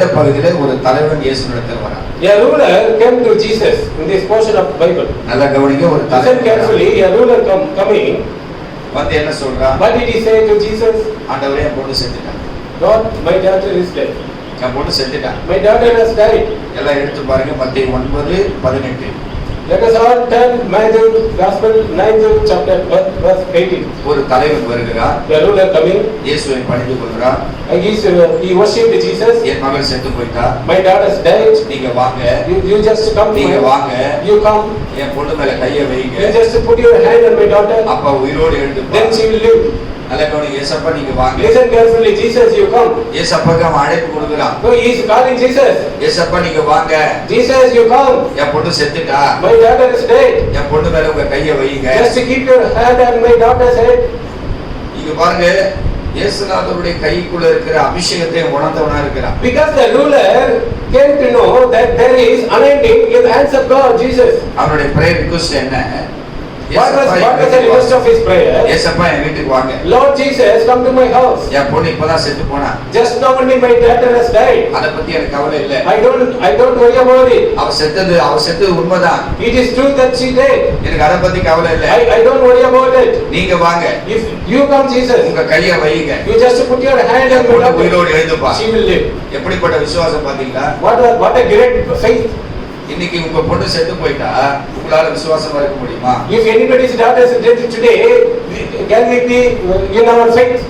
வேத பகுதியில ஒரு தலைவன் இயேசுனிடத்தில் வரான் A ruler came to Jesus in this portion of Bible. நல்லா கவனிங்க ஒரு Listen தலைவன் வரான். carefully, a ruler come, coming. வந்து என்ன சொல்றான் What did he say to Jesus? ஆண்டவரே என் பொண்ணு செத்துட்டான் God, my daughter is dead. என் பொண்ணு செத்துட்டான் My daughter has died. எல்லாம் எடுத்து பாருங்க மத்திய ஒன்பது பதினெட்டு Let us all turn Matthew Gospel 9th chapter verse verse 18. ஒரு தலைவன் வருகிறார் The ruler coming, இயேசுவை பணிந்து கொள்கிறார் and he, uh, he worshipped Jesus. என் மகள் செத்து போயிட்டா My daughter's died. நீங்க வாங்க You, you just come நீங்க வாங்க you come, என் பொண்ணு மேல கைய வைங்க you just put your hand on my daughter, அப்பா உயிரோடு எழுந்து then she will live. நல்ல கவனிங்க ஏசப்பா நீங்க வாங்க Listen carefully, Jesus, you come. ஏசப்பாக்கு அவன் அழைப்பு கொடுக்குறான் No, he is calling Jesus. ஏசப்பா நீங்க வாங்க Jesus, you come. என் பொண்ணு செத்துட்டா My daughter is dead. என் பொண்ணு மேல உங்க கைய வைங்க Just keep your hand on my daughter's head. இங்க பாருங்க இயேசுநாதருடைய கைக்குள்ள இருக்கிற அபிஷேகத்தை உணர்ந்தவனா இருக்கிறான் Because the ruler came to know that there is anointing in the hands of God, Jesus. அவனுடைய பிரேயர் ரிக்வஸ்ட் என்ன What was, ஏசப்பா, what was the என் request of his prayer? ஏசப்பா என் வீட்டுக்கு வாங்க Lord Jesus, come to my house. என் பொண்ணு இப்பதான் செத்து போனா Just now only my daughter has died. அத பத்தி எனக்கு கவலை இல்ல I don't, I don't worry about it. அவ செத்தது அவ செத்தது உண்மைதான் It is true that she died. எனக்கு அத பத்தி கவலை இல்ல I, I don't worry about it. நீங்க வாங்க If you come, Jesus, உங்க கைய வைங்க you just put your hand on N my பொண்ணு daughter. உயிரோடு எழுந்துப்பா She will live. எப்படிப்பட்ட விசுவாசம் பாத்தீங்களா What a, what a great faith. இன்னைக்கு உங்க பொண்ணு செத்து போயிட்டா உங்களால விசுவாசமா இருக்க முடியுமா If anybody's daughter is dead today, can we be in our faith?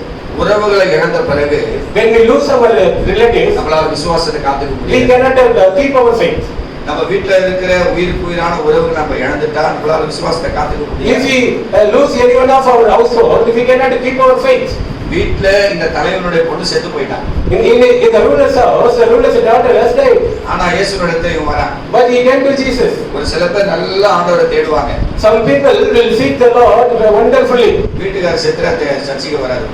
உறவுகளை இழந்த பிறகு When we lose our relatives, நம்மளால விசுவாசத்தை காத்துக்க we முடியாது cannot uh, keep our faith. நம்ம வீட்டுல இருக்கிற உயிருக்கு உயிரான உறவுகளை நம்ம இழந்துட்டா நம்மளால விசுவாசத்தை காத்துக்க If முடியாது we uh, lose anyone of our household, we cannot keep our faith. வீட்டுல இந்த தலைவனுடைய பொண்ணு செத்து போயிட்டான் In, in, in the ruler's house, the ruler's daughter has died. ஆனா இயேசுனிடத்துல இவன் வரான் But he came to Jesus. ஒரு சில பேர் நல்ல ஆண்டவரை தேடுவாங்க Some people will seek the Lord wonderfully. வீட்டுக்காரர் செத்துற சர்ச்சைக்கு வராது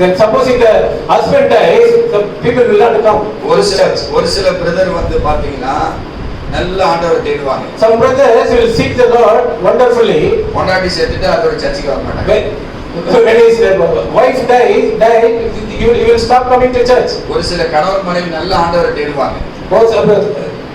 then supposing the husband dies, the people will not come. ஒரு சில ஒரு சில பிரதர் வந்து பாத்தீங்கன்னா நல்ல ஆண்டவரை தேடுவாங்க Some brothers will seek the Lord wonderfully. பொண்டாட்டி செத்துட்டு அதோட சர்ச்சைக்கு வர மாட்டாங்க Uh, wife died, died, you, you will stop coming to church. ஒரு சில கணவன் மனைவி நல்ல ஆண்டவரை தேடுவாங்க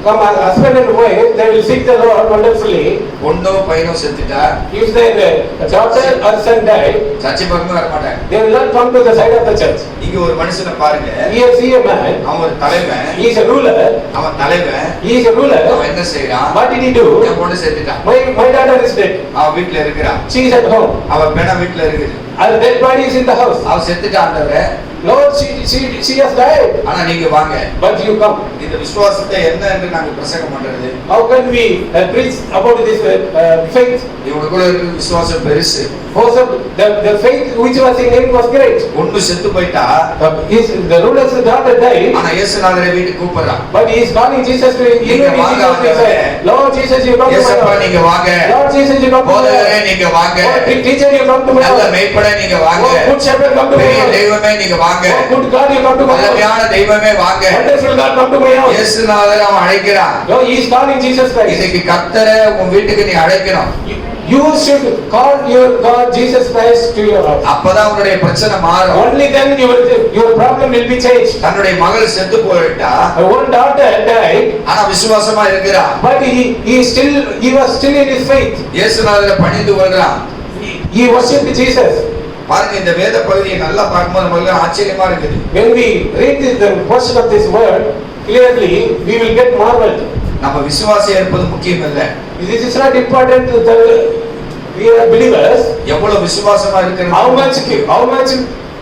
Both of the, come as husband and wife, they will seek the Lord wonderfully. பொண்ணோ பையனோ செத்துட்டா If their uh, daughter or son died, சர்ச்சை பக்கமே வர மாட்டாங்க they will not come to the side of the church. இங்க ஒரு மனுஷனை பாருங்க Here see a man, அவன் ஒரு தலைவன் he is a ruler, அவன் தலைவன் he is a ruler. அவன் என்ன செய்யறான் What did he do? என் பொண்ணு செத்துட்டான் My, my daughter is dead. அவன் வீட்டுல இருக்கிறான் She is at home. அவன் பெண வீட்டுல இருக்குது And dead body is in the house. அவன் செத்துட்டான் ஆண்டவரே Lord, she, she, she has died. ஆனா நீங்க வாங்க But you come. இந்த விசுவாசத்தை என்ன என்று நாங்க பிரசங்கம் பண்றது How can we uh, preach about this uh, uh, faith? இவனுக்குள்ள இருக்கிற விசுவாசம் பெருசு Also, the, the faith which was in him was great. ஒண்ணு செத்து போயிட்டா Uh, his, the ruler's daughter died, ஆனா இயேசுநாதரை வீட்டுக்கு கூப்பிடுறான் but he is calling Jesus to நீங்க even வாங்க, Jesus to say, ஆண்டவரே. Lord Jesus, you come to my ஏசப்பா house. நீங்க வாங்க Lord Jesus, you come to my போதகரே house. நீங்க வாங்க Oh, te- teacher, you come to my நல்ல house. மெய்ப்பட நீங்க வாங்க Oh, good shepherd, come to my பெரிய house. தெய்வமே நீங்க வாங்க Oh, house. வல்லமையான தெய்வமே வாங்க. இயேசுநாதர் அவன் அழைக்கிறான். இன்னைக்கு கத்தரை உன் வீட்டுக்கு நீ அழைக்கணும் You- should call your God Jesus Christ to your house. அப்பதான் உன்னுடைய பிரச்சனை மாறும் Only then your, your problem will be changed. தன்னுடைய மகள் செத்து போயிட்டா Uh, One daughter died, ஆனா விசுவாசமா இருக்கிறா but he, he still he was still in his faith. இயேசுநாதரை பணிந்து கொள்கிறான் He, worshipped Jesus. பாருங்க இந்த வேத பகுதியை நல்லா பார்க்கும்போது நமக்கு ஆச்சரியமா இருக்குது When we read the portion of this word clearly, we will get marveled. நம்ம விசுவாசம் இருப்பது முக்கியம் இல்ல This is not important to the we are believers. எவ்வளவு விசுவாசமா How much how much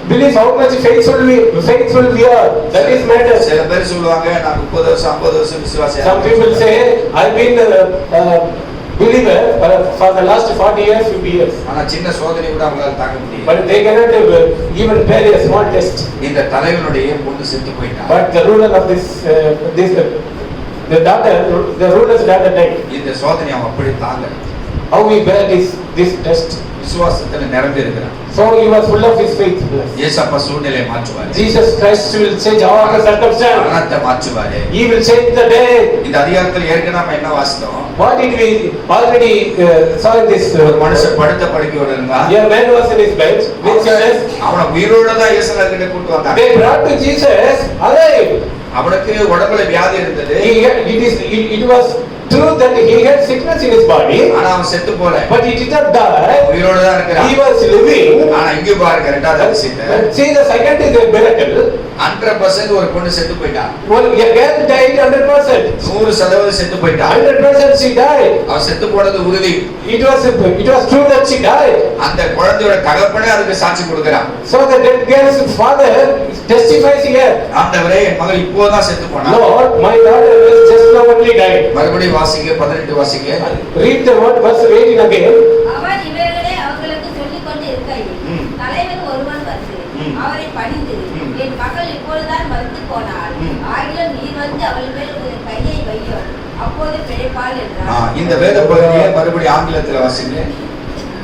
belief, how much faithful we faithful we are. That is matter. சில பேர் சொல்லுவாங்க நான் முப்பது வருஷம் ஐம்பது வருஷம் விசுவாசம் Some people say, I've been a, a believer uh, for the last 40 years, 50 years. ஆனா சின்ன சோதனை கூட அவங்களால தாங்க முடியும் But they cannot uh, even bear a small test. இந்த தலைவனுடைய பொண்ணு செத்து போயிட்டான் But the ruler of this, uh, this uh, the daughter, the ruler's daughter died. இந்த சோதனை அவன் அப்படி தாங்க How we bear this, this test? விசுவாசத்துல நிரம்பி இருக்கிறான் So he was full of his faith. ஏசப்பா சூழ்நிலையை மாற்றுவாரு Jesus Christ will change all the circumstance. மரணத்தை மாற்றுவாரு He will change the day. இந்த அதிகாரத்தில் ஏற்கனவே நம்ம என்ன வாசித்தோம் What did we already uh, saw in this? ஒரு Uh, மனுஷன் படுத்த படுக்கையோட இருந்தா a man was in his bed with sickness. அவனை உயிரோட தான் இயேசுநாதர் கிட்ட கூட்டு வந்தாங்க They brought to Jesus alive. அவனுக்கு உடம்புல வியாதி இருந்தது He had, it is, it, it was true that he had sickness in his body, ஆனா அவன் செத்து போல but he did not die. உயிரோட தான் இருக்கிறான் He was living. ஆனா இங்க பாருங்க ரெண்டாவது அதிசயத்தை But see, the second is a miracle. Hundred percent ஒரு பொண்ணு செத்து போயிட்டா One a girl died hundred percent. நூறு சதவீதம் செத்து போயிட்டா Hundred percent she died. அவன் செத்து போனது உறுதி she died. அந்த குழந்தையோட தகப்பனே அதுக்கு சாட்சி கொடுக்கிறான் father testifies here. ஆண்டவரே என் மகள் இப்போதான் செத்து போனா died. மறுபடியும் வாசிங்க பதினெட்டு வாசிங்க Read the word verse 18 again. அவர் இவைகளை அவர்களுக்கு சொல்லிக் கொண்டு இருக்கையில் ம். தலைவன் ஒருவன் வந்து ம். அவரை பணிந்து ம். என் மகள் இப்பொழுதுதான் மறுத்து போனாள் ம். ஆகிலும் நீர் வந்து அவள் மேல் உன் கையை வையும் அப்போது பிழைப்பாள் ஆ, என்றார் இந்த வேத பகுதியை மறுபடியும் ஆங்கிலத்துல வாசிங்க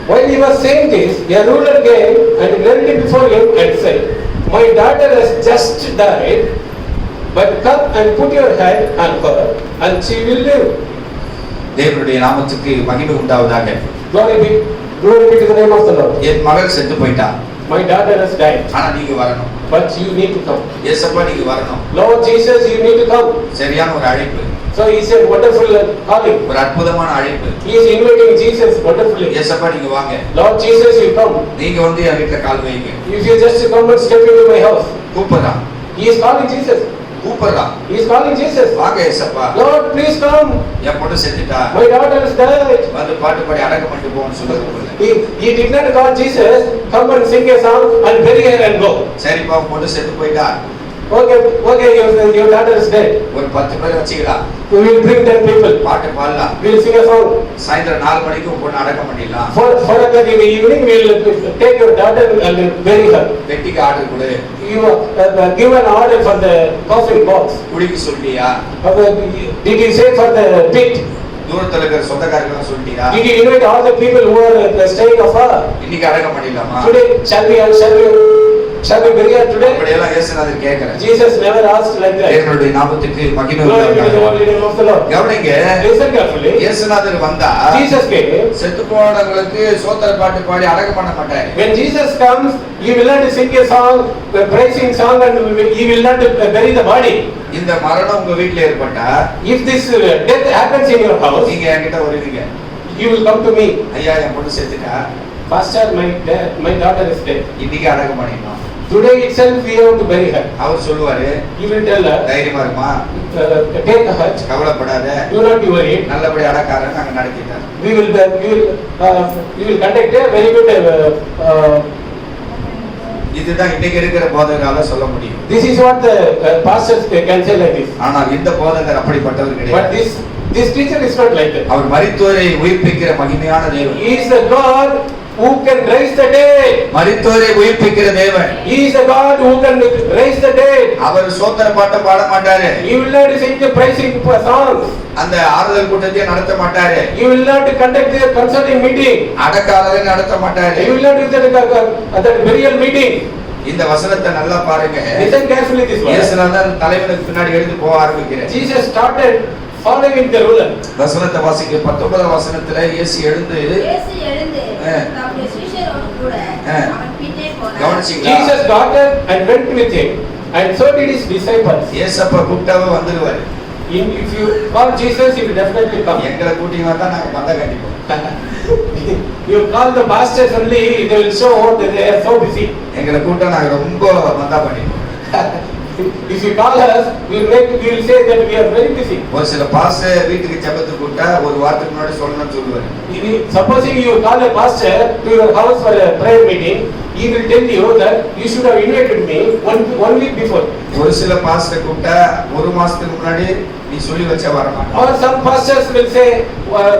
While he was saying this, a ruler came and knelt before him and said, My daughter has just died, but come and put your hand on her, and she will live. தேவனுடைய நாமத்துக்கு மகிமை உண்டாவதாக Glory be, glory be to the name of the Lord. என் மகள் செத்து போயிட்டா My daughter has died, ஆனா நீங்க வரணும் but you need to come. ஏசப்பா நீங்க வரணும் Lord Jesus, you need to come. சரியான ஒரு அழைப்பு So he said, wonderful calling. ஒரு அற்புதமான அழைப்பு He is inviting Jesus wonderfully. ஏசப்பா நீங்க வாங்க Lord Jesus, you come. நீங்க வந்து என் வீட்டுல கால் வைங்க you just come and step into my house. கூப்பிடுறான் He is calling Jesus. கூப்பிடுறான் He is calling Jesus. வாங்க ஏசப்பா Lord, please come. என் பொண்ணு செத்துட்டா My daughter is died. வந்து பாட்டு பாடி அடக்கம் பண்ணிட்டு போன்னு சொல்ல கூப்பிடல He, he did not call Jesus, come and sing a song and bury her and go. சரிப்பா உன் பொண்ணு செத்து போயிட்டா Okay, your, your daughter is dead. ஒரு பத்து பேர் வச்சுக்கலாம் We will bring ten people. பாட்டு பாடலாம் We will sing a song. சாயந்தரம் நாலு மணிக்கு உன் பொண்ணு அடக்கம் பண்ணிடலாம் For, for o'clock in the evening, we will take your daughter and bury her. வெட்டிக்கு ஆர்டர் கொடு You uh, uh, give an order for the coffin box. குடிக்க சொல்லிட்டியா Uh, Did you say for the pit? தூரத்துல இருக்கிற சொந்தக்காரங்க சொல்லிட்டியா Did you invite all the people who are uh, staying afar? இன்னைக்கு அடக்கம் பண்ணிடலாமா Today, shall we, shall we, shall we bury her today? அப்படியெல்லாம் இயேசுநாதர் கேட்கிறேன் Jesus never asked like that. தேவனுடைய நாமத்துக்கு மகிமை Glory be to the உண்டாவதாக. holy name of the Lord. கவனிங்க Listen carefully. இயேசுநாதர் வந்தா Jesus came. செத்து போனவங்களுக்கு சோத்திர பாட்டு பாடி அடக்கம் பண்ண மாட்டாரு When Jesus comes, he will not sing a song, a praising song, and he will not bury the body. இந்த மரணம் உங்க வீட்டுல ஏற்பட்டா If this uh, death happens in your house, நீங்க என்கிட்ட வருவீங்க you will come to me. ஐயா என் பொண்ணு செத்துட்டா Pastor, my, da- my daughter is dead. இன்னைக்கு அடக்கம் பண்ணிடணும் Today itself we have to bury her. அவர் சொல்லுவாரு He will tell her, தைரியமா uh, take a hut, கவலைப்படாத do not be worried. நல்லபடி அடக்காரன் நாங்க uh, we will, uh, we will conduct a very good, uh, uh, இதுதான் இன்னைக்கு இருக்கிற போதகரால சொல்ல முடியும் the uh, pastors can say like this. ஆனால் இந்த போதகர் அப்படிப்பட்டவர் கிடையாது this, this teacher is not like that. அவர் மரித்தோரை உயிர்ப்பிக்கிற மகிமையான தேவன் the God who can raise the dead. மரித்தோரை உயிர்ப்பிக்கிற தேவன் He is the God who can raise the dead. அவர் சோத்திர பாட்டம் பாட மாட்டாரு He will not sing the praising songs. அந்த ஆறுதல் கூட்டத்தையும் நடத்த மாட்டாரு He will not conduct the concerning meeting. அடக்காரரை நடத்த மாட்டாரு He will not do that, uh, uh, burial meeting. இந்த வசனத்தை நல்லா பாருங்க Listen carefully this one. இயேசுநாதர் தலைவனுக்கு பின்னாடி எடுத்து போக ஆரம்பிக்கிறேன் Jesus started following the ruler. வசனத்தை வாசிக்க பத்தொன்பதாம் வசனத்துல இயேசு எழுந்து இயேசு எழுந்து ஆ. தம்முடைய சீஷரோடு கூட ஆ. அவன் பின்னே போனார் கவனிச்சீங்களா? Jesus got up and went with him, and so did his disciples. இயேசப்பா கூப்பிட்டாவே வந்துருவாரு In- If you call Jesus, he will definitely come. எங்களை கூட்டிங்க வந்தா நாங்க பந்த கண்டிப்போம் You call the pastors only, they will show that they are so busy. எங்களை கூட்ட நாங்க ரொம்ப மந்தா பண்ணிப்போம் If you call us, we will make, we will say that we are very busy. ஒரு சில பாச வீட்டுக்கு ஜெபத்துக்கு கூட்டா ஒரு வாரத்துக்கு முன்னாடி சொல்லணும்னு சொல்லுவாரு If you- Supposing you call a pastor to your house for a prayer meeting, he will tell you that you should have invited me one, one week before. ஒரு சில பாஸ்டர் கூப்பிட்டா ஒரு மாசத்துக்கு முன்னாடி நீ சொல்லி வச்சா வர மாட்டான் Or some pastors will say, uh,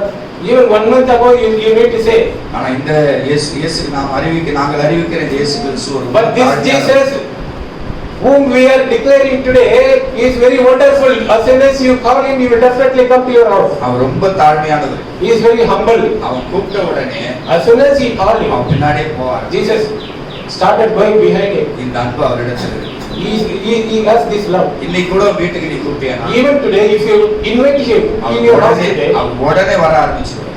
even one month ago you, you need to say. ஆனா இந்த இயேசு இயேசு நாம் அறிவிக்க நாங்கள் அறிவிக்கிற இயேசு கிறிஸ்து ஒரு But this தாழ்மையான- Jesus whom we are declaring today is very wonderful. As soon as you call him, he will definitely come to your house. அவன் ரொம்ப தாழ்மையானவர் He is very humble. அவன் கூப்பிட்ட உடனே As soon as he called him, அவன் பின்னாடியே போவார் Jesus started going behind him. இந்த அன்பு அவரிடத்தில் இருக்கு. He, he, he has this love. இன்னைக்கு கூட வீட்டுக்கு நீ கூப்பிட்டியா Even today, if you invite him அவன் in your house உடனே today, அவன் உடனே வர ஆரம்பிச்சிருவான்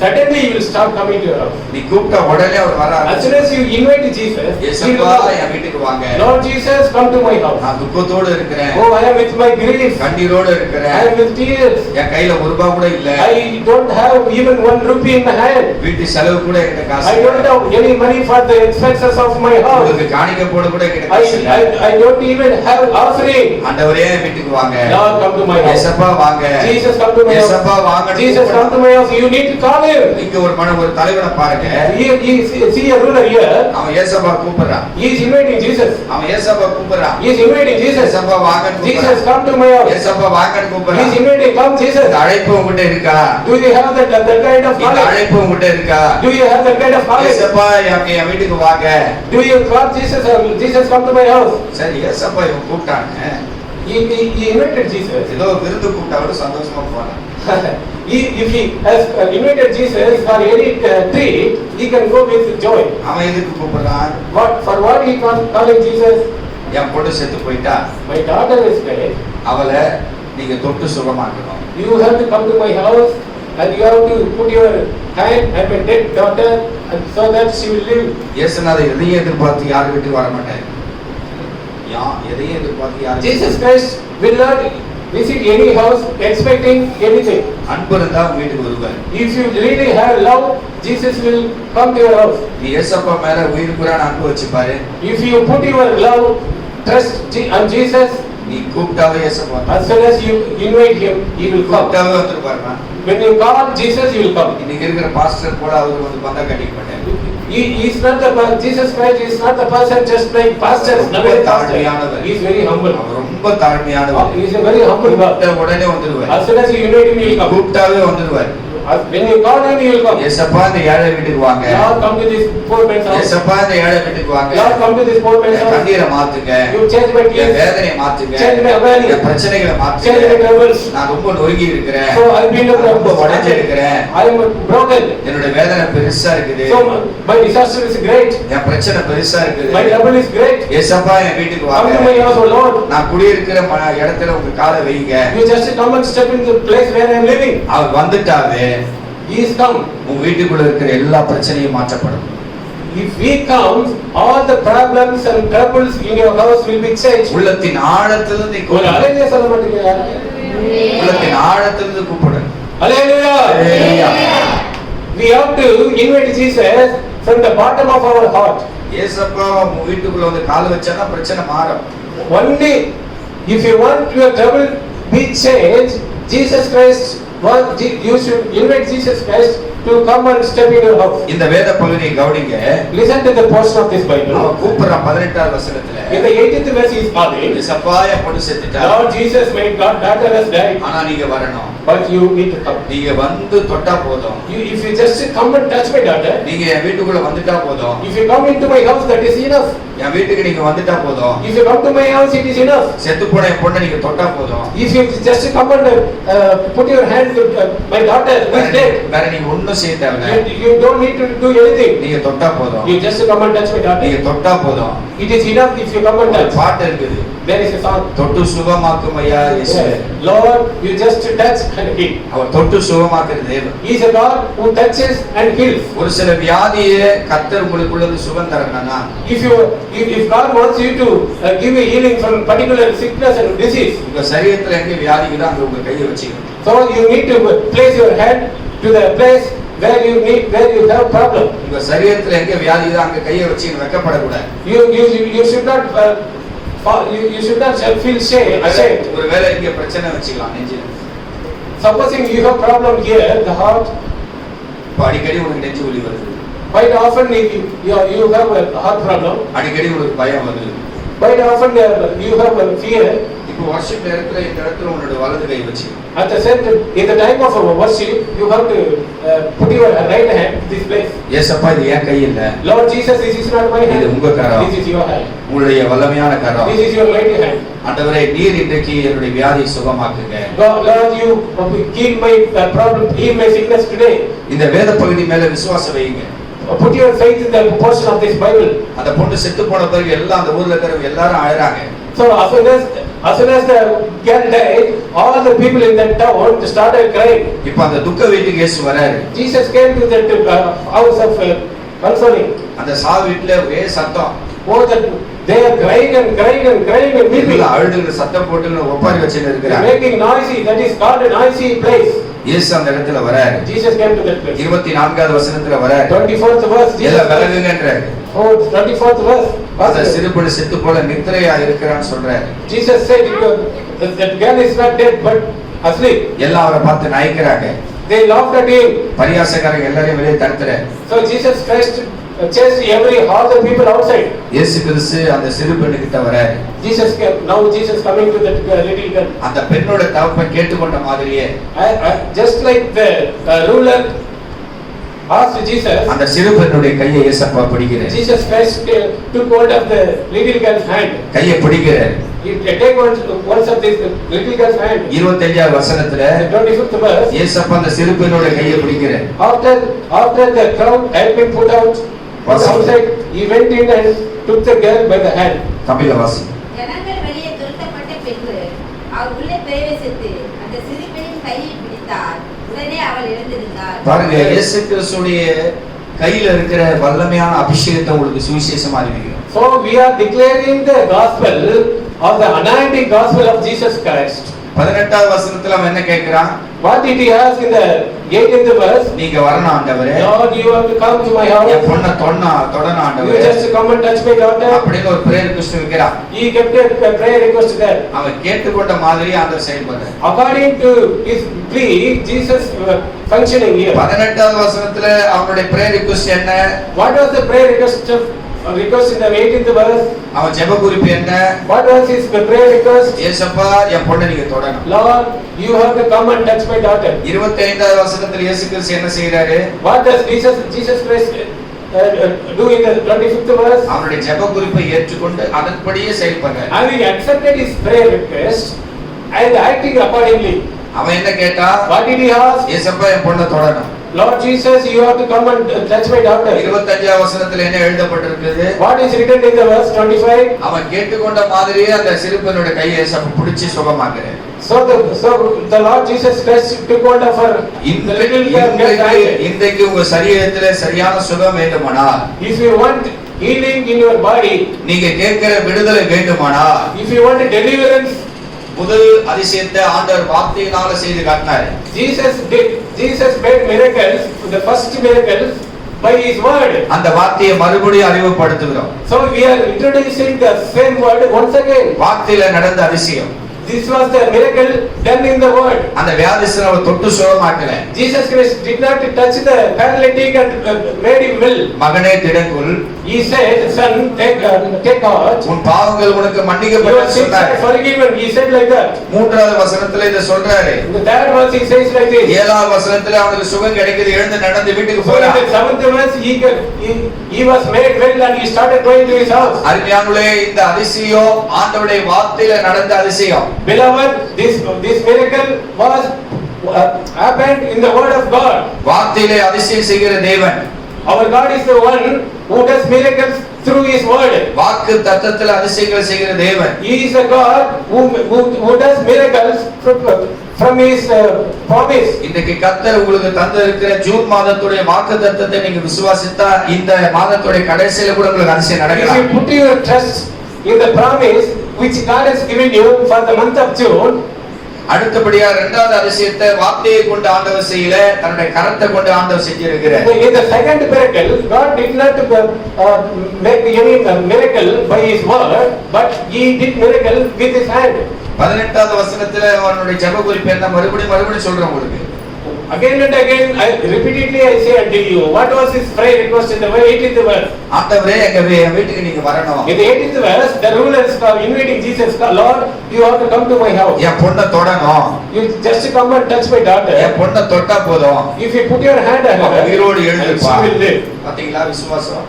suddenly he will start coming to your house. நீ கூப்பிட்ட உடனே அவர் வர As soon ஆரம்பிச்சிருவார். as you invite Jesus, he will ஏசப்பா come. என் வீட்டுக்கு வாங்க Lord Jesus, come to my house. நான் துக்கத்தோடு இருக்கிறேன் Oh, I am with my grief. கண்ணீரோடு I இருக்கிறேன் am with tears. என் கையில ஒரு ரூபாய் கூட இல்ல I don't have even one rupee in my hand. வீட்டு செலவு கூட என்கிட்ட காசு I don't இல்ல. have any money for the expenses of my house. உங்களுக்கு காணிக்க போட கூட என்கிட்ட I, காசு இல்ல I, I don't even have offering. ஆண்டவரே என் வீட்டுக்கு வாங்க Lord, come to my house. ஏசப்பா வாங்க Jesus, come to my ஏசப்பா house. வாங்க Jesus, come to my house. You need to call him. இங்க ஒரு மன ஒரு தலைவனை பாருங்க Here, he, see a ruler here. அவன் ஏசப்பா கூப்பிடுறான் He is inviting Jesus. அவன் ஏசப்பா கூப்பிடுறான் He is inviting Jesus. ஏசப்பா வாங்கன்னு Jesus, கூப்பிடுறான் come to my house. ஏசப்பா வாங்கன்னு He is கூப்பிடுறான் inviting, come Jesus. இந்த அழைப்பு உங்ககிட்ட இருக்கா Do you have that, that kind of இந்த knowledge? அழைப்பு உங்ககிட்ட இருக்கா Do you have that kind of knowledge? ஏசப்பா என் என் வீட்டுக்கு வாங்க Do you call Jesus or Jesus come to my house? சரி ஏசப்பா இவன் கூப்பிட்டாங்க He, he, he invited Jesus. ஏதோ விருந்து கூப்பிட்டாவது சந்தோஷமா போனான் he, if he has uh, invited Jesus for any uh, treat, he can go with joy. அவன் எதுக்கு கூப்பிடுறான் What for what he call, calling Jesus? என் பொண்ணு செத்து போயிட்டா My daughter is dead. அவளை நீங்க தொட்டு சுகமாக்கணும் You have to come to my house and you have to put your hand on my dead daughter and so that she will live. இயேசுநாத எதையும் எதிர்பார்த்து யார் வீட்டுக்கு வர மாட்டார் யா எதையும் எதிர்பார்த்து யார் Jesus Christ will not visit any house expecting anything. அன்பு இருந்தா உங்க வீட்டுக்கு வருவார் If you really have love, Jesus will come to your house. நீ ஏசப்பா மேல உயிருக்குறான அன்பு வச்சுப்பாரு If you put your love, trust on Jesus, நீ கூப்பிட்டாவே ஏசப்பா as soon as you invite him, he will come. கூப்பிட்டாவே வந்துருப்பாருமா When you call Jesus, he will come. இன்னைக்கு இருக்கிற pastor கூட அவர் வந்து பந்தா கட்டிக்க மாட்டாரு He is not the Jesus Christ is not the person just like pastor. He is very humble. ரொம்ப தாழ்மையானவர் He is a very humble உடனே வந்துருவார் As soon as you invite him, he will come. கூப்பிட்டாவே வந்துருவார் As- When you call him, he will come. ஏசப்பா இந்த ஏழை வீட்டுக்கு வாங்க Lord, come to this poor man's house. ஏசப்பா இந்த ஏழை வீட்டுக்கு வாங்க Lord, come to this poor man's N house. கண்ணீரை மாத்துங்க You change my N tears. வேதனையை மாத்துங்க Change my agony. என் பிரச்சனைகளை Change my மாத்துங்க troubles. நான் ரொம்ப நொறுங்கி இருக்கிறேன் So I've been ரொம்ப உடைஞ்சு I இருக்கிறேன் am broken. என்னோட வேதனை பெருசா இருக்குது So my- my disaster is great. என் பிரச்சனை பெருசா My இருக்குது trouble is great. ஏசப்பா என் வீட்டுக்கு Come to my வாங்க house, O Lord. நான் குடியிருக்கிற இடத்துல உங்க காலை வைங்க You just come and step in the place where I am living. அவர் வந்துட்டாவே Come. உங்க வீட்டுக்குள்ள இருக்கிற எல்லா பிரச்சனையும் மாற்றப்படும் If he comes, all the problems and troubles in your house will be changed. உள்ளத்தின் ஆழத்திலிருந்து ஒரு. அலையிலே சொல்ல மாட்டீங்களா உள்ளத்தின் ஆழத்திலிருந்து கூப்பிடு. Hallelujah. We have to invite Jesus from the bottom of our heart. ஏசப்பா உங்க வீட்டுக்குள்ள வந்து கால் வச்சானா பிரச்சனை மாறும் Only if you want your trouble be changed, Jesus Christ, want, you should invite Jesus Christ to come and step in your house. இந்த வேத பகுதியை கவனிங்க Listen to the portion of this Bible. அவன் கூப்பிடுறான் பதினெட்டாவது வசனத்துல In the 18th verse he is calling, ஏசப்பா என் பொண்ணு செத்துட்டா Lord Jesus, my God, daughter has died, ஆனா நீங்க வரணும் but you need to come. நீங்க வந்து தொட்டா போதும் You, if you just come and touch my daughter, நீங்க என் வீட்டுக்குள்ள வந்துட்டா போதும் if you come into my house, that is enough. என் வீட்டுக்கு நீங்க வந்துட்டா போதும் If you come to my house, it is enough. செத்து போன என் பொண்ணை நீங்க தொட்டா போதும் If you just come and uh, put your hand to uh, my daughter who வேற is dead, நீ- வேற நீங்க ஒண்ணும் செய்ய தேவையில்ல you, you don't need to do anything. நீங்க தொட்டா போதும் You just come and touch my நீங்க daughter. தொட்டா போதும் It is enough if you come and ஒரு touch. பாட்டு இருக்குது There is a song. தொட்டு சுகமாக்கும் ஐயா இயேசு. Lord, you just touch and heal. அவர் தொட்டு சுகமாக்குற தேவன் He is a God who touches and heals. ஒரு சில வியாதியை கத்தர் உங்களுக்குள்ள இருந்து சுகம் தரணும்னா If you, if, if God wants you to uh, give a healing from particular sickness and disease, உங்க சரீரத்துல எங்க வியாதி இருக்குதோ அங்க உங்க கையை வச்சுக்கணும் so you need to place your hand to the place where you need, where you have problem. உங்க சரீரத்துல எங்க வியாதி இருக்குதோ அங்க கையை வச்சு வெக்கப்படக்கூடாது You, you, you should not, uh, you, you should not feel shame, ashamed. ஒரு வேளை இங்க பிரச்சனை வச்சுக்கலாம் நெஞ்சில Supposing you have problem here, the heart, இப்ப அடிக்கடி உனக்கு நெஞ்சு வலி வருது quite often if you, you you have a heart problem, அடிக்கடி உனக்கு பயம் வருது quite often uh, you have a fear. இப்போ வருஷம் நேரத்துல இந்த இடத்துல உன்னோட வலது கை வச்சு At the same time, in the time of our worship, you have to uh, put your right hand to this place. ஏசப்பா இது என் கை இல்ல Lord Jesus, this is not my இது. உங்க கரம் This is your hand. உங்களுடைய வல்லமையான கரம் This is your mighty hand. ஆண்டவரே நீர் இன்றைக்கு என்னுடைய வியாதியை சுகமாக்குங்க you heal my uh, problem, heal my sickness today. இந்த வேத பகுதி மேல விசுவாசம் வைங்க Uh, Put your faith in the portion of this Bible. அந்த பொண்ணு செத்து போன பிறகு எல்லாம் அந்த ஊர்ல இருக்கிறவங்க எல்லாரும் அழறாங்க So as soon as As soon as the girl died, all the people in that town started crying. இப்ப அந்த துக்க வீட்டுக்கு இயேசு வராரு Jesus came to that uh, house of uh, consoling. அந்த சா வீட்டுல ஒரே சத்தம் Oh, that they are crying and crying and crying and weeping. வீட்டுல அழுதுகிற சத்தம் போட்டு ஒப்பாரி வச்சுன்னு They are இருக்கிறாங்க making noisy, that is called a noisy place. இயேசு அந்த இடத்துல வராரு Jesus came to that place. இருபத்தி நான்காவது வசனத்துல வராரு 24th verse, Jesus. எல்லாம் விலகுங்கன்றாரு Oh, 24th verse. அந்த. சிறுபடி செத்து போல நித்திரையா இருக்கிறான்னு சொல்றாரு Jesus said, that that girl is not dead but asleep. எல்லாம் அவரை பார்த்து நயக்கிறாங்க They laughed at him. பரியாசக்காரங்க எல்லாரையும் வெளியே தடுத்துறாரு So Jesus Christ chased every, all the people outside. இயேசு கிறிஸ்து அந்த சிறு பெண்ணுகிட்ட வராரு Jesus came, now Jesus coming to that uh, little girl. அந்த பெண்ணோட தகப்பன் கேட்டுக்கொண்ட மாதிரியே Just like the uh, ruler asked Jesus, அந்த சிறு பெண்ணுடைய கையை இயேசப்பா பிடிக்கிறார் Jesus Christ uh, took hold of the little girl's hand. கையை பிடிக்கிறார் He take one, once of this little girl's hand. இருபத்தஞ்சாவது வசனத்துல The twenty-fifth verse. இயேசப்பா அந்த சிறு பெண்ணோட கையை பிடிக்கிறார் After, after the crowd had been put out from Verse. outside, he went in and took the girl by the hand. தமிழ வாசி ஜனங்கள் வெளியே துரத்தப்பட்ட பின்பு அவர் உள்ளே பிரவேசித்து அந்த சிறுமியின் கையை பிடித்தார் உடனே அவள் எழுந்திருந்தார் பாருங்க இயேசு கிறிஸ்துடைய கையில இருக்கிற வல்லமையான அபிஷேகத்தை உங்களுக்கு சுவிசேஷமா அறிவிக்கிறோம் So we are declaring the gospel of the anointing gospel of Jesus Christ. பதினெட்டாவது வசனத்துல அவன் என்ன கேட்கிறான் What did he ask in the 18th verse? நீங்க வரணும் ஆண்டவரே Lord, you have to come to my N house. பொண்ணை தொண்ணா தொடன You ஆண்டவரே just come and touch my daughter. அப்படின்னு ஒரு பிரேயர் கிறிஸ்து வைக்கிறான் He kept a prayer request there. அவன் கேட்டுக்கொண்ட மாதிரி ஆண்டவர் செயல்படுறார் According to his plea, Jesus uh, functioning here. பதினெட்டாவது வசனத்துல அவனுடைய பிரேயர் ரிக்வஸ்ட் என்ன What was the prayer request of, uh, request in the 18th verse? அவன் ஜெப குறிப்பு என்ன What was his prayer request? ஏசப்பா என் பொண்ணை நீங்க தொடணும் Lord, you have to come and touch my daughter. இருபத்தி ஐந்தாவது வசனத்துல இயேசு கிறிஸ்து என்ன செய்யறாரு What does Jesus, Jesus Christ uh, uh, do in the 25th verse? அவனுடைய ஜெப குறிப்பை ஏற்றுக்கொண்டு அதன்படியே செயல்படுறாரு Having accepted his prayer request and acting accordingly. அவன் என்ன கேட்டா What did he ask? ஏசப்பா என் பொண்ணை தொடணும் Lord Jesus, you have to come and uh, touch my daughter. இருபத்தஞ்சாவது வசனத்துல என்ன எழுதப்பட்டிருக்கிறது What is written in the verse 25? அவன் கேட்டுக்கொண்ட மாதிரியே அந்த சிறுபனுடைய கையை ஏசப்பா பிடிச்சு சுகமாக்குறாரு So the, so the Lord Jesus Christ took hold of her, the இன்றைக்கு little girl இன்றைக்கு- உங்க சரீரத்துல சரியான சுகம் வேண்டுமானால் If you want healing in your body, நீங்க கேட்கிற விடுதலை வேண்டுமானால் if you want deliverance, முதல் அதிசயத்தை ஆண்டவர் வார்த்தையினால செய்து காட்டினார் Jesus did, Jesus made miracles, the first miracle by his word. அந்த வார்த்தையை மறுபடியும் அறிமுகப்படுத்துகிறோம் So we are introducing the same word once again. வார்த்தையில நடந்த அதிசயம் This was the miracle done in the word. அந்த வியாதிஸ்தனை அவர் தொட்டு சுகமாக்கல Jesus Christ did not touch the paralytic and uh, made him well. மகனே திடங்குள் He said, son, take, uh, take heart. உன் பாவங்கள் உனக்கு Your மன்னிக்கப்பட்ட sins சொன்னார் forgiven. He said like that. மூன்றாவது வசனத்துல இதை சொல்றாரு the third verse, he says like this. ஏழாவது வசனத்துல அவனுக்கு சுகம் கிடைக்குது எழுந்து நடந்து வீட்டுக்கு போறான் the seventh verse, he, he, he was made well and he started going to his house. அருமையானுளே இந்த அதிசயம் ஆண்டவருடைய வார்த்தையில நடந்த அதிசயம் Beloved, this, this miracle was uh, happened in the word of God. வார்த்தையிலே அதிசயம் செய்கிற தேவன் Our God is the one who does miracles through his word. வாக்கு தத்தத்துல அதிசயங்களை செய்கிற தேவன் He is a God who, who, who does miracles from, from his uh, promise. இன்றைக்கு கத்தர் உங்களுக்கு தந்து இருக்கிற ஜூன் மாதத்துடைய வாக்கு தத்தத்தை நீங்க விசுவாசித்தா இந்த மாதத்துடைய கடைசியில கூட உங்களுக்கு அதிசயம் If நடக்கலாம் you put your trust in the promise which God has given you for the month of June, அடுத்தபடியா இரண்டாவது அதிசயத்தை வார்த்தையை கொண்டு ஆண்டவர் செய்யல தன்னுடைய கரத்தை கொண்டு ஆண்டவர் செஞ்சிருக்கிறார் in the second miracle, God did not uh, uh, make any uh, miracle by his word, but he did miracle with his hand. பதினெட்டாவது வசனத்துல அவனுடைய ஜெப குறிப்பு என்ன மறுபடியும் மறுபடியும் சொல்றேன் உங்களுக்கு Again and again, I repeatedly I say unto you, what was his prayer request in the 18th verse? ஆண்டவரே எங்க என் வீட்டுக்கு நீங்க வரணும் In the 18th verse, the rulers are inviting Jesus, Lord, you have to come to my house. என் பொண்ணை தொடணும் You just come and touch my N daughter. பொண்ணை தொட்டா போதும் If you put your hand on her, உயிரோடு and she எழுந்திருப்பா will live. பாத்தீங்களா விசுவாசம்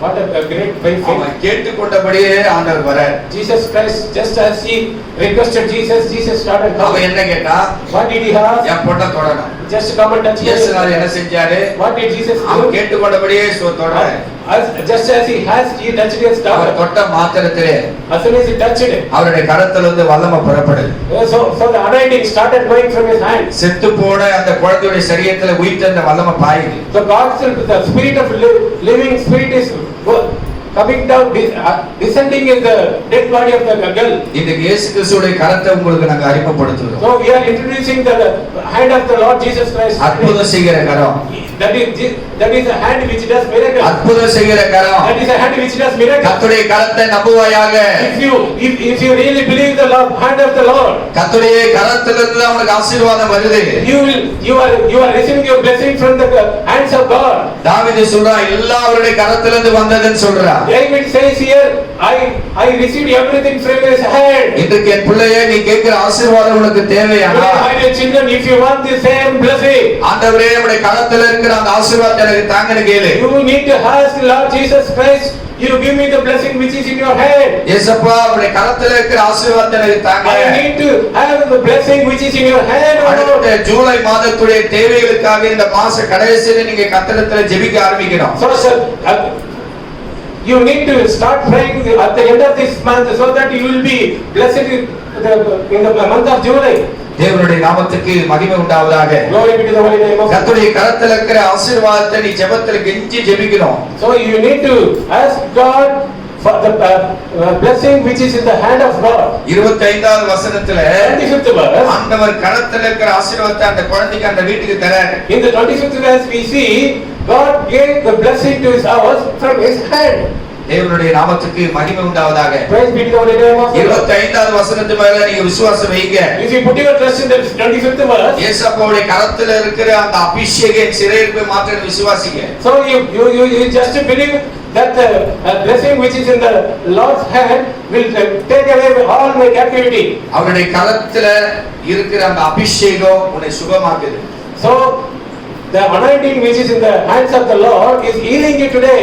What a great faith. அவன் கேட்டுக்கொண்டபடியே ஆண்டவர் வர Jesus Christ, just as he requested Jesus, Jesus started அவன் coming. என்ன கேட்டா What did he ask? என் பொண்ணை தொடணும் Just come and touch இயேசுனார் என்ன. செஞ்சாரு What did Jesus அவன் do? கேட்டுக்கொண்டபடியே சொ- தொடர as, just as he has, he touched his our daughter. தொட்ட மாத்திரத்திலே As soon as he touched it, அவருடைய கரத்திலிருந்து வல்லமை புறப்படுது uh, so, so the anointing started going from his hand. செத்து போன அந்த குழந்தையுடைய சரீரத்துல உயிர்த்த அந்த வல்லமை பாயுது So God's, the spirit of li- living spirit is go- coming down, de- uh, descending in the dead body of the girl. இன்றைக்கு இயேசு கிறிஸ்துடைய கரத்தை உங்களுக்கு நாங்க அறிமுகப்படுத்துகிறோம் So we are introducing the hand of the Lord Jesus Christ. அற்புதம் செய்கிற கரம் That is, Je- that is a hand which does miracle. அற்புதம் செய்கிற கரம் That is a hand which does miracle. கர்த்தருடைய கரத்தை நம்புவாயாக If you, if, if you really believe the Lord, hand of the Lord, கர்த்தருடைய கரத்திலிருந்து தான் உனக்கு ஆசீர்வாதம் வருது you will, you are, you are receiving your blessing from the hands of God. தாவீது சொல்றான் எல்லாம் அவருடைய கரத்திலிருந்து வந்ததுன்னு சொல்றான் David says here, I, I received everything from his hand. இன்றைக்கு என் பிள்ளையே நீ கேட்கிற ஆசீர்வாதம் உனக்கு தேவையானா Today, my dear children, if you want the same blessing, ஆண்டவரே உடைய கரத்துல இருக்கிற அந்த ஆசீர்வாதத்தை எனக்கு தாங்கன்னு கேளு you need to ask Lord Jesus Christ, you give me the blessing which is in your hand. ஏசப்பா உடைய கரத்துல இருக்கிற ஆசீர்வாதத்தை எனக்கு தாங்க I need to have the blessing which is in your Lord. அடுத்த ஜூலை மாதத்துடைய தேவைகளுக்காக இந்த மாச கடைசியில நீங்க கத்தனத்துல ஜெபிக்க ஆரம்பிக்கணும் So, sir, uh, you need to start praying at the end of this month so that you will be blessed in the, in the month of July. தேவனுடைய நாமத்துக்கு மகிமை உண்டாவதாக. கர்த்தருடைய கரத்துல இருக்கிற ஆசீர்வாதத்தை நீ ஜெபத்துல கெஞ்சி ஜெபிக்கணும் So you need to ask God for the uh, uh, blessing which is in the hand of God. இருபத்தி ஐந்தாவது வசனத்துல 25th verse. ஆண்டவர் கரத்துல இருக்கிற ஆசீர்வாதத்தை அந்த குழந்தைக்கு அந்த வீட்டுக்கு தராரு In the 25th verse we see God gave the blessing to his house from his hand. தேவனுடைய நாமத்துக்கு மகிமை உண்டாவதாக. இருபத்தி ஐந்தாவது வசனத்து மேல நீங்க விசுவாசம் வைங்க If you put your trust in the 25th verse, ஏசப்பாவுடைய கரத்துல இருக்கிற அந்த அபிஷேக சிறையிருப்பை மாற்ற விசுவாசிங்க So you, you, you, you just believe that the uh, blessing which is in the Lord's hand will uh, take away all my captivity. அவருடைய கரத்துல இருக்கிற அந்த அபிஷேகம் உன்னை சுகமாக்குது So the anointing which is in the hands of the Lord is healing you today.